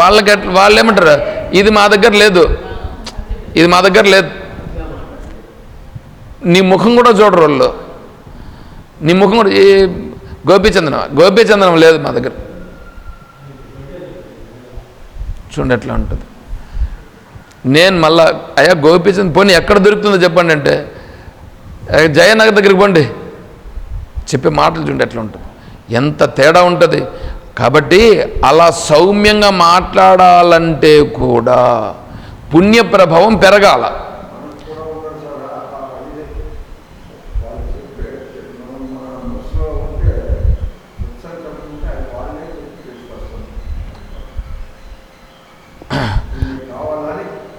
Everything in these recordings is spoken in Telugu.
వాళ్ళకి వాళ్ళు ఏమంటారు ఇది మా దగ్గర లేదు. ఇది మా దగ్గర లేదు. నీ ముఖం కూడా చూడరు వాళ్ళు. నీ ముఖం కూడా ఈ గోపీచందనం గోపీచందనం లేదు మా దగ్గర. చూడండి ఎట్లా ఉంటుంది. నేను మళ్ళా అయ్యా గోపీచంద్ పోనీ ఎక్కడ దొరుకుతుందో చెప్పండి అంటే జయనగర్ దగ్గరికి పోండి. చెప్పే మాటలు చూడండి ఎట్లా ఉంటుంది. ఎంత తేడా ఉంటుంది? కాబట్టి అలా సౌమ్యంగా మాట్లాడాలంటే కూడా పుణ్య ప్రభావం పెరగాల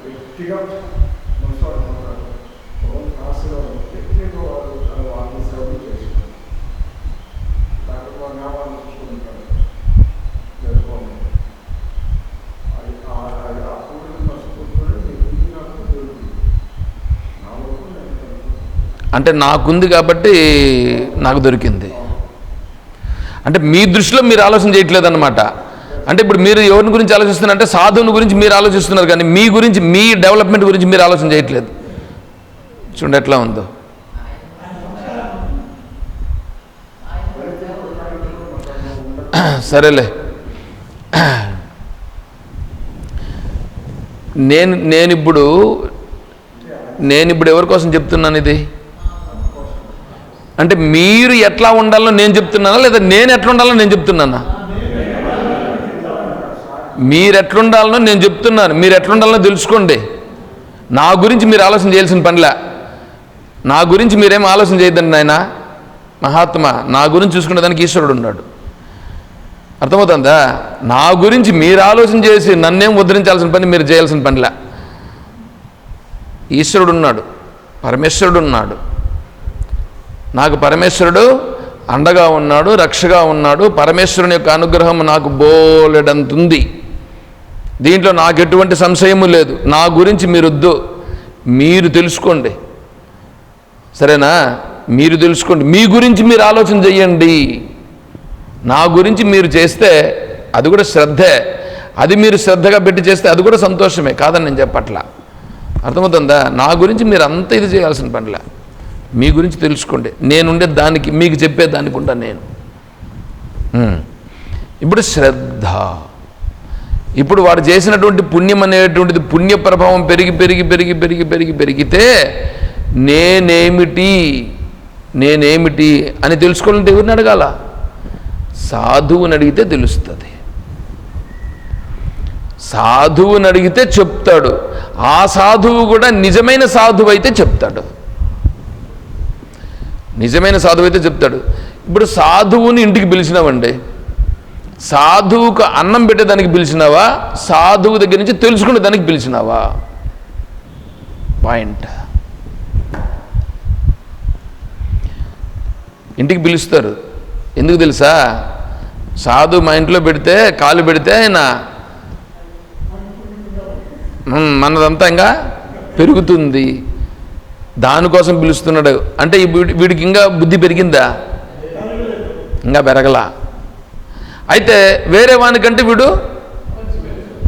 వ్యక్తిగా వ్యక్తిగా వాళ్ళు వాళ్ళని అంటే నాకుంది కాబట్టి నాకు దొరికింది. అంటే మీ దృష్టిలో మీరు ఆలోచన చేయట్లేదు అన్నమాట అంటే ఇప్పుడు మీరు ఎవరిని గురించి ఆలోచిస్తున్నారంటే సాధువుని గురించి మీరు ఆలోచిస్తున్నారు కానీ మీ గురించి మీ డెవలప్మెంట్ గురించి మీరు ఆలోచన చేయట్లేదు. చూడండి ఎట్లా ఉందో. సరేలే. నేను నేను ఇప్పుడు నేను ఇప్పుడు ఎవరి కోసం చెప్తున్నాను ఇది? అంటే మీరు ఎట్లా ఉండాలో నేను చెప్తున్నానా లేదా నేను ఎట్లా ఉండాలో నేను చెప్తున్నానా? మీరు ఎట్లుండాలనో నేను చెప్తున్నాను. మీరు ఎట్లుండాలనో తెలుసుకోండి. నా గురించి మీరు ఆలోచన చేయాల్సిన పనిలా. నా గురించి మీరేం ఆలోచన చేయొద్దండి నాయన. మహాత్మ నా గురించి చూసుకునే దానికి ఈశ్వరుడు ఉన్నాడు. అర్థమవుతుందా? నా గురించి మీరు ఆలోచన చేసి నన్నేం ఉద్ధరించాల్సిన పని మీరు చేయాల్సిన పనిలే. ఈశ్వరుడు ఉన్నాడు పరమేశ్వరుడు ఉన్నాడు నాకు పరమేశ్వరుడు అండగా ఉన్నాడు రక్షగా ఉన్నాడు పరమేశ్వరుని యొక్క అనుగ్రహం నాకు బోలెడంతుంది. దీంట్లో నాకు ఎటువంటి సంశయము లేదు. నా గురించి మీరు వద్దు మీరు తెలుసుకోండి. సరేనా? మీరు తెలుసుకోండి. మీ గురించి మీరు ఆలోచన చెయ్యండి నా గురించి మీరు చేస్తే అది కూడా శ్రద్ధే. అది మీరు శ్రద్ధగా పెట్టి చేస్తే అది కూడా సంతోషమే. కాదని నేను చెప్పట్లా. అర్థమవుతుందా? నా గురించి మీరు అంత ఇది చేయాల్సిన పనిలా మీ గురించి తెలుసుకోండి. నేనుండే దానికి మీకు చెప్పే దానికి ఉంటా నేను. ఇప్పుడు శ్రద్ధ. ఇప్పుడు వాడు చేసినటువంటి పుణ్యం అనేటువంటిది పుణ్య ప్రభావం పెరిగి పెరిగి పెరిగి పెరిగి పెరిగి పెరిగితే నేనేమిటి నేనేమిటి అని తెలుసుకోవాలంటే ఎవరిని అడగాల? సాధువుని అడిగితే తెలుస్తుంది. సాధువుని అడిగితే చెప్తాడు. ఆ సాధువు కూడా నిజమైన సాధువు అయితే చెప్తాడు. నిజమైన సాధువు అయితే చెప్తాడు. ఇప్పుడు సాధువుని ఇంటికి పిలిచినావండి. సాధువుకు అన్నం పెట్టేదానికి పిలిచినావా? సాధువు దగ్గర నుంచి తెలుసుకునే దానికి పిలిచినావా? పాయింట్. ఇంటికి పిలుస్తారు. ఎందుకు తెలుసా? సాధు మా ఇంట్లో పెడితే కాలు పెడితే ఆయన మనదంతా ఇంకా పెరుగుతుంది. దానికోసం పిలుస్తున్నాడు. అంటే వీడి- వీడికి ఇంకా బుద్ధి పెరిగిందా? ఇంకా పెరగలా. అయితే వేరే వానికంటే వీడు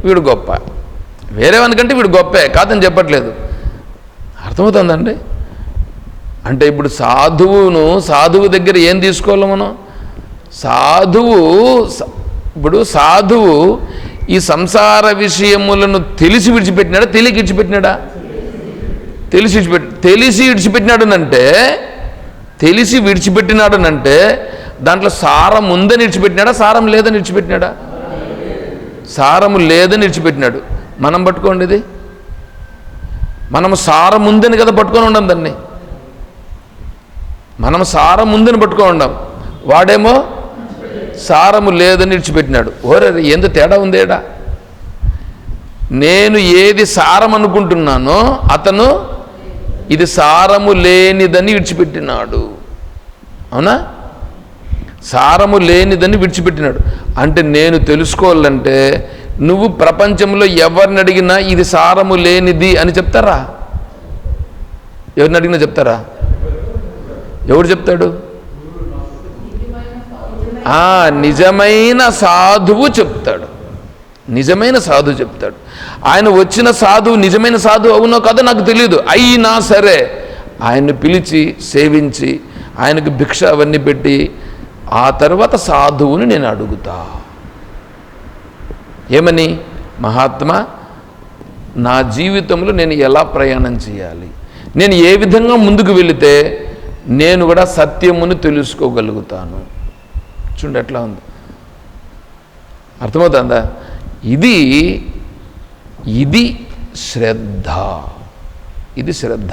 వీడు గొప్ప. వేరే వానికంటే వీడు గొప్పే కాదని చెప్పట్లేదు. అర్థమవుతుందండి? అంటే ఇప్పుడు సాధువును సాధువు దగ్గర ఏం తీసుకోవాలి మనం? సాధువు ఇప్పుడు సాధువు ఈ సంసార విషయములను తెలిసి విడిచిపెట్టినాడా? తెలియక విడిచిపెట్టినాడా? తెలిసి విడిచిపెట్టి తెలిసి విడిచిపెట్టినాడనంటే తెలిసి విడిచిపెట్టినాడనంటే దాంట్లో సారం ఉందని విడిచిపెట్టినాడా? సారం లేదని విడిచిపెట్టినాడా? సారము లేదని విడిచిపెట్టినాడు. మనం పట్టుకోండి ఇది. మనం సారం ఉందని కదా పట్టుకొని ఉండం దాన్ని. మనం సారం ఉందని పట్టుకొని ఉండం. వాడేమో సారము లేదని విడిచిపెట్టినాడు. ఓరే ఎంత తేడా ఉందేడా నేను ఏది సారం అనుకుంటున్నానో అతను ఇది సారము లేనిదని విడిచిపెట్టినాడు. అవునా? సారము లేనిదని విడిచిపెట్టినాడు. అంటే నేను తెలుసుకోవాలంటే నువ్వు ప్రపంచంలో ఎవరిని అడిగినా ఇది సారము లేనిది అని చెప్తారా? ఎవరిని అడిగినా చెప్తారా? ఎవడు చెప్తాడు? ఆ నిజమైన సాధువు చెప్తాడు. నిజమైన సాధువు చెప్తాడు. ఆయన వచ్చిన సాధువు నిజమైన సాధువు అవునో కాదో నాకు తెలియదు అయినా సరే ఆయన్ని పిలిచి సేవించి ఆయనకు భిక్ష అవన్నీ పెట్టి ఆ తర్వాత సాధువుని నేను అడుగుతా. ఏమని? మహాత్మా నా జీవితంలో నేను ఎలా ప్రయాణం చేయాలి? నేను ఏ విధంగా ముందుకు వెళితే నేను కూడా సత్యమును తెలుసుకోగలుగుతాను? చూడండి ఎట్లా ఉంది? అర్థమవుతుందా ఇది ఇది శ్రద్ధ. ఇది శ్రద్ధ.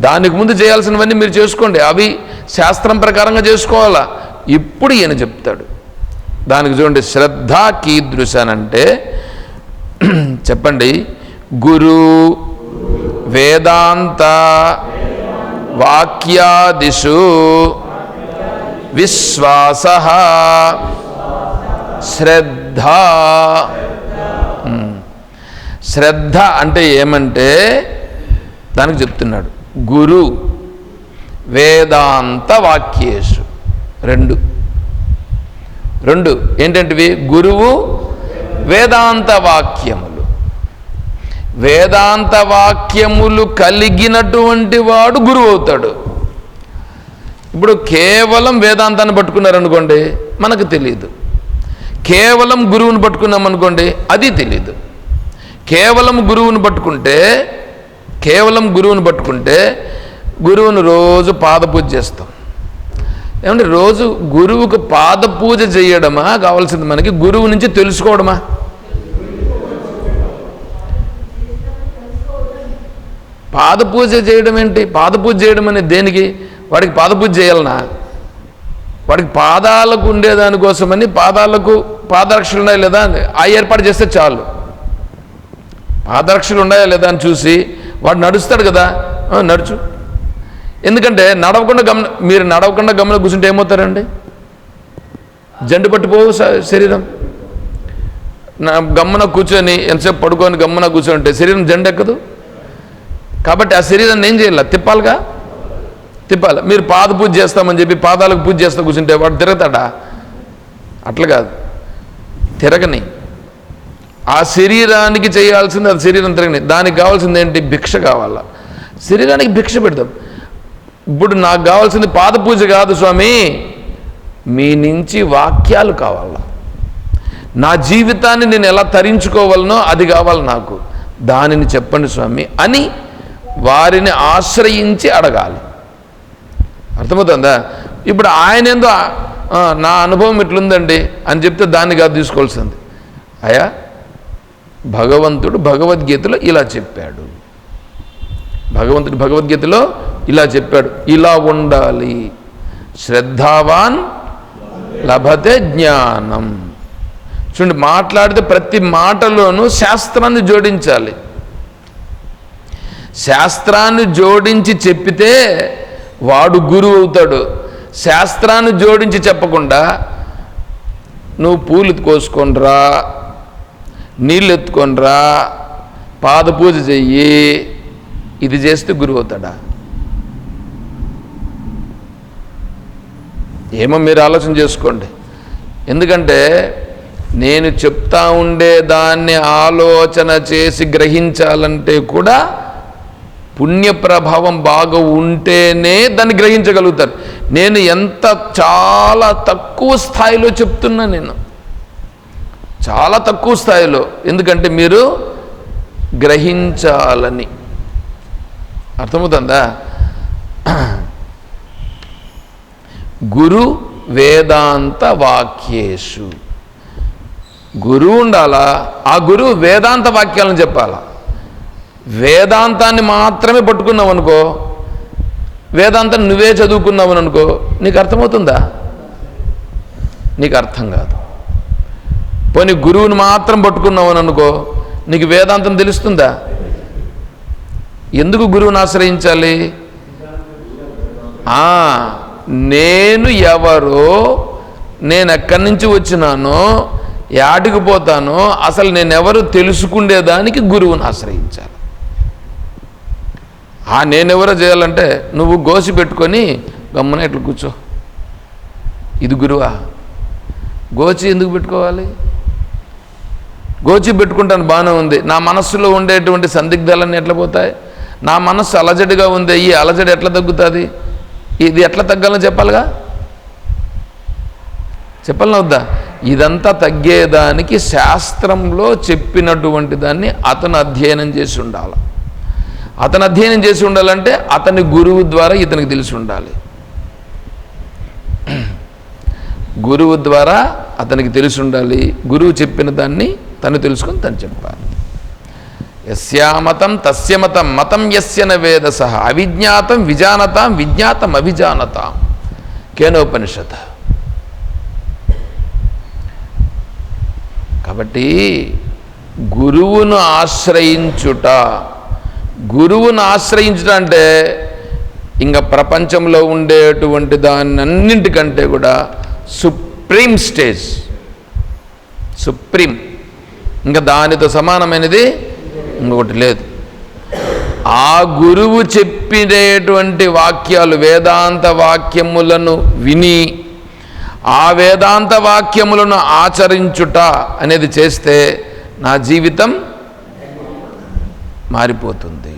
దానికి ముందు చేయాల్సినవన్నీ మీరు చేసుకోండి. అవి శాస్త్రం ప్రకారంగా చేసుకోవాలా? ఇప్పుడు ఈయన చెప్తాడు. దానికి చూడండి శ్రద్ధ కీదృశనంటే చెప్పండి గురు వేదాంత వాక్యాదిషు విశ్వాస. శ్రద్ధ. శ్రద్ధ అంటే ఏమంటే దానికి చెప్తున్నాడు. గురు వేదాంత వాక్యేషు. రెండు. రెండు. ఏంటంటివి? గురువు వేదాంత వాక్యములు. వేదాంత వాక్యములు కలిగినటువంటి వాడు గురువు అవుతాడు. ఇప్పుడు కేవలం వేదాంతాన్ని పట్టుకున్నారనుకోండి మనకు తెలియదు కేవలం గురువుని పట్టుకున్నామనుకోండి అది తెలియదు కేవలం గురువుని పట్టుకుంటే కేవలం గురువుని పట్టుకుంటే గురువుని రోజు పాదపూజ చేస్తాం. ఏమంటే రోజు గురువుకు పాదపూజ చేయడమా? కావాల్సింది మనకి గురువు నుంచి తెలుసుకోవడమా? పాద పూజ చేయడం ఏంటి పాద పూజ చేయడం అనేది దేనికి? వాడికి పాద పూజ చేయాలనా? వాడికి పాదాలకు ఉండేదానికోసమని పాదాలకు పాదరక్షలు ఉన్నాయా లేదా అని ఆ ఏర్పాటు చేస్తే చాలు. పాదరక్షలు ఉన్నాయా లేదా అని చూసి వాడు నడుస్తాడు కదా. నడుచు. ఎందుకంటే నడవకుండా గమన మీరు నడవకుండా గమన కూర్చుంటే ఏమవుతారండి? జండు పట్టిపోవు శరీరం. నా గమ్మన కూర్చొని ఎంతసేపు పడుకొని గమ్మన కూర్చొని శరీరం జండు ఎక్కదు కాబట్టి ఆ శరీరాన్ని ఏం చేయాలి? తిప్పాలిగా? తిప్పాలి. మీరు పాద పూజ చేస్తామని చెప్పి పాదాలకు పూజ చేస్తా కూర్చుంటే వాడు తిరగతాడా? అట్లా కాదు. తిరగని. ఆ శరీరానికి చేయాల్సింది అది శరీరం తిరగని. దానికి కావాల్సింది ఏంటి? భిక్ష కావాలా. శరీరానికి భిక్ష పెడతాం. ఇప్పుడు నాకు కావాల్సింది పాద పూజ కాదు స్వామి. మీ నుంచి వాక్యాలు కావాలా. నా జీవితాన్ని నేను ఎలా తరించుకోవాలనో అది కావాలి నాకు. దానిని చెప్పండి స్వామి అని వారిని ఆశ్రయించి అడగాలి. అర్థమవుతుందా? ఇప్పుడు ఆయన ఏందో నా అనుభవం ఇట్లుందండి అని చెప్తే దాన్ని కాదు తీసుకోవాల్సింది. అయా భగవంతుడు భగవద్గీతలో ఇలా చెప్పాడు. భగవంతుడు భగవద్గీతలో ఇలా చెప్పాడు. ఇలా ఉండాలి. శ్రద్ధావాన్ లభతే జ్ఞానం. చూడండి మాట్లాడితే ప్రతి మాటలోనూ శాస్త్రాన్ని జోడించాలి. శాస్త్రాన్ని జోడించి చెప్పితే వాడు గురువు అవుతాడు. శాస్త్రాన్ని జోడించి చెప్పకుండా నువ్వు పూలు కోసుకొనిరా నీళ్ళు ఎత్తుకొనిరా పాద పూజ చెయ్యి ఇది చేస్తే గురువు అవుతాడా? ఏమో మీరు ఆలోచన చేసుకోండి. ఎందుకంటే నేను చెప్తా ఉండే దాన్ని ఆలోచన చేసి గ్రహించాలంటే కూడా పుణ్య ప్రభావం బాగా ఉంటేనే దాన్ని గ్రహించగలుగుతారు. నేను ఎంత చాలా తక్కువ స్థాయిలో చెప్తున్నా నేను. చాలా తక్కువ స్థాయిలో. ఎందుకంటే మీరు గ్రహించాలని. అర్థమవుతుందా? గురు వేదాంత వాక్యేషు. గురువు ఉండాలా? ఆ గురువు వేదాంత వాక్యాలను చెప్పాలా? వేదాంతాన్ని మాత్రమే పట్టుకున్నావు అనుకో వేదాంతం నువ్వే చదువుకున్నావు అనుకో నీకు అర్థమవుతుందా? నీకు అర్థం కాదు. పోనీ గురువుని మాత్రం పట్టుకున్నావు అనుకో నీకు వేదాంతం తెలుస్తుందా? ఎందుకు గురువుని ఆశ్రయించాలి? నేను ఎవరో నేను ఎక్కడి నుంచి వచ్చినానో యాడికి పోతానో అసలు నేను ఎవరు తెలుసుకుండేదానికి గురువుని ఆశ్రయించాలి. ఆ నేనెవరో చేయాలంటే నువ్వు గోసి పెట్టుకొని గమ్మున ఇట్లా కూర్చో. ఇది గురువా? గోచి ఎందుకు పెట్టుకోవాలి? గోచి పెట్టుకుంటాను బాగానే ఉంది. నా మనస్సులో ఉండేటువంటి సందిగ్ధాలన్నీ ఎట్లా పోతాయి? నా మనస్సు అలజడిగా ఉంది. ఈ అలజడి ఎట్లా తగ్గుతుంది? ఇది ఎట్లా తగ్గాలని చెప్పాలిగా? చెప్పాలని వద్దా? ఇదంతా తగ్గేదానికి శాస్త్రంలో చెప్పినటువంటి దాన్ని అతను అధ్యయనం చేసి ఉండాలి. అతను అధ్యయనం చేసి ఉండాలంటే అతని గురువు ద్వారా ఇతనికి తెలిసి ఉండాలి. గురువు ద్వారా అతనికి తెలిసి ఉండాలి. గురువు చెప్పిన దాన్ని తను తెలుసుకొని తను చెప్పాలి. యస్యామతం తస్య మతం మతం యస్య వేదస సహ అవిజ్ఞాతం విజానతాం విజ్ఞాతం అవిజానతాం. కేనోపనిషత్. కాబట్టి గురువును ఆశ్రయించుట గురువును ఆశ్రయించడం అంటే ఇంకా ప్రపంచంలో ఉండేటువంటి దాన్ని అన్నింటికంటే కూడా సుప్రీం స్టేజ్. సుప్రీం. ఇంకా దానితో సమానమైనది ఇంకొకటి లేదు. ఆ గురువు చెప్పినటువంటి వాక్యాలు వేదాంత వాక్యములను విని ఆ వేదాంత వాక్యములను ఆచరించుట అనేది చేస్తే నా జీవితం మారిపోతుంది.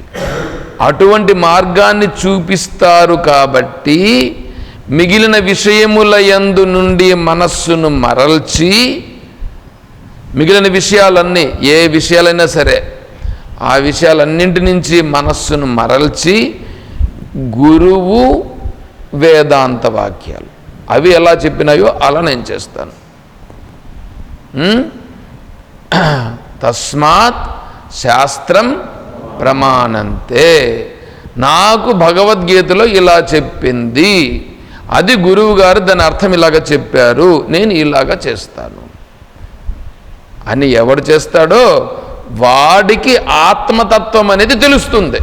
అటువంటి మార్గాన్ని చూపిస్తారు కాబట్టి మిగిలిన విషయముల యందు నుండి మనస్సును మరల్చి మిగిలిన విషయాలన్నీ ఏ విషయాలైనా సరే ఆ విషయాలన్నింటి నుంచి మనస్సును మరల్చి గురువు వేదాంత వాక్యాలు. అవి ఎలా చెప్పినాయో అలా నేను చేస్తాను. తస్మాత్ శాస్త్రం ప్రమాణంతే. నాకు భగవద్గీతలో ఇలా చెప్పింది. అది గురువు గారు దాని అర్థం ఇలాగ చెప్పారు. నేను ఇలాగ చేస్తాను. అని ఎవడు చేస్తాడో వాడికి ఆత్మతత్వం అనేది తెలుస్తుంది.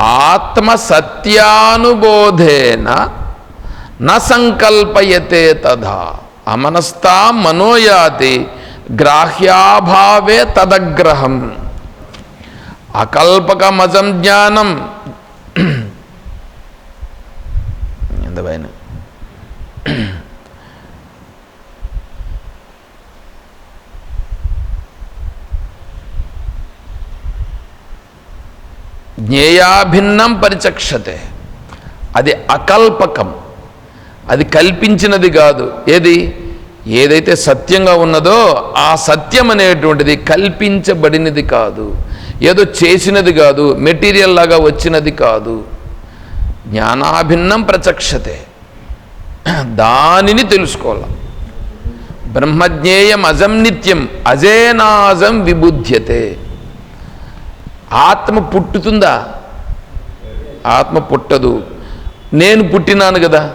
ఆత్మ సత్యానుబోధేన న సంకల్పయతే తథా. అమనస్థా మనోయాతి గ్రాహ్యాభావే తదగ్రహం. అకల్పకమజం జ్ఞానం. ఎంత పైన? జ్ఞేయాభిన్నం పరిచక్షతే. అది అకల్పకం. అది కల్పించినది కాదు. ఏది? ఏదైతే సత్యంగా ఉన్నదో ఆ సత్యం అనేటువంటిది కల్పించబడినది కాదు. ఏదో చేసినది కాదు మెటీరియల్ లాగా వచ్చినది కాదు. జ్ఞానాభిన్నం ప్రచక్షతే. దానిని తెలుసుకోవాలి. బ్రహ్మజ్ఞేయం అజం నిత్యం అజేనాజం విబుధ్యతే. ఆత్మ పుట్టుతుందా? ఆత్మ పుట్టదు. నేను పుట్టినాను కదా.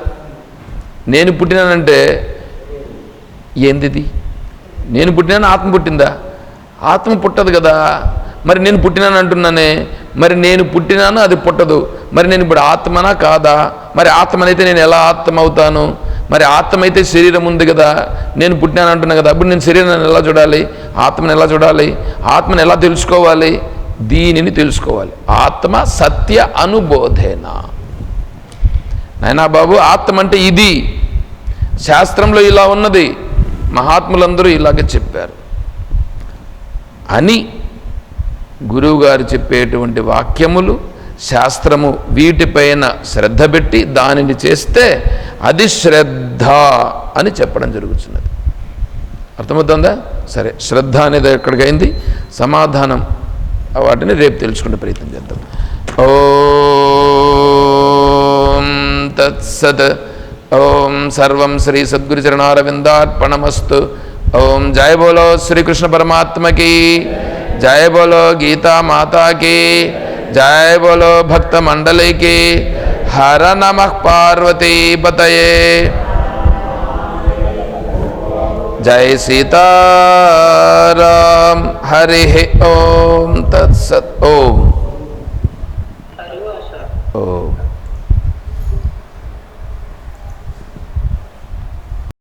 నేను పుట్టినానంటే ఏందిది? నేను పుట్టినాను ఆత్మ పుట్టిందా? ఆత్మ పుట్టదు కదా. మరి నేను పుట్టినాను అంటున్నానే? మరి నేను పుట్టినాను అది పుట్టదు. మరి నేను ఇప్పుడు ఆత్మనా కాదా? మరి ఆత్మనైతే నేను ఎలా ఆత్మ అవుతాను మరి ఆత్మ అయితే శరీరం ఉంది కదా? నేను పుట్టినాను అంటున్నా కదా. అప్పుడు నేను శరీరాన్ని ఎలా చూడాలి? ఆత్మను ఎలా చూడాలి? ఆత్మను ఎలా తెలుసుకోవాలి? దీనిని తెలుసుకోవాలి. ఆత్మ సత్య అనుబోధేన? నాయనా బాబు ఆత్మ అంటే ఇది. శాస్త్రంలో ఇలా ఉన్నది. మహాత్ములందరూ ఇలాగే చెప్పారు. అని గురువుగారు చెప్పేటువంటి వాక్యములు శాస్త్రము వీటిపైన శ్రద్ధ పెట్టి దానిని చేస్తే అది శ్రద్ధ అని చెప్పడం జరుగుతున్నది అర్థమవుతుందా? సరే శ్రద్ధ అనేది ఎక్కడికైంది? సమాధానం వాటిని రేపు తెలుసుకునే ప్రయత్నం చేద్దాం. ఓం తత్సత్ ఓం సర్వం శ్రీ సద్గురు చరణారవిందార్పణమస్తు ఓం జయ బోలో శ్రీకృష్ణ పరమాత్మకి. జయ బోలో గీతా మాతాకి జయ బోలో భక్త మండలికి హర నమ పార్వతీపతయే జై సీతారాం హరి ఓం తత్సత్ ఓం